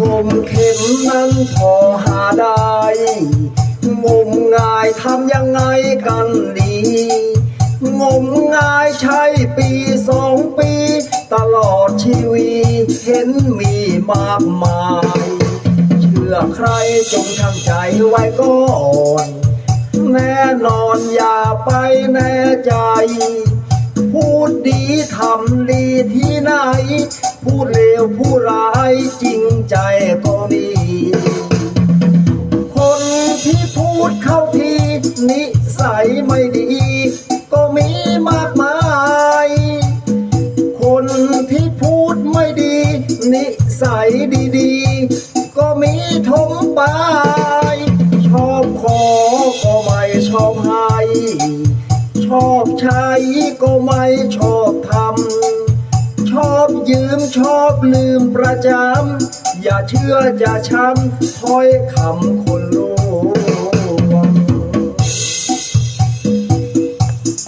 งมเข็มนั้นพอหาได้งมงายทำยังไงกันดีงมงายใช้ปีสองปี ตลอดชีวิตเห็นมีมากมาย เชื่อใครจงทำใจไว้ก่อนแน่นอนอย่าไปแน่ใจ พูดดีทำดีที่ไหน พูด ใจก็มี คนที่พูดเข้าทีนิสัยไม่ดี ก็มีมากมาย คนที่พูดไม่ดี นิสัยดีๆ ก็มีทมปลายชอบขอก็ไม่ชอบให้ ชอบใช้ก็ไม่ชอบทำ ยืมชอบลืมประจำ อย่าเชื่ออย่าช้ำถ้อยคำคน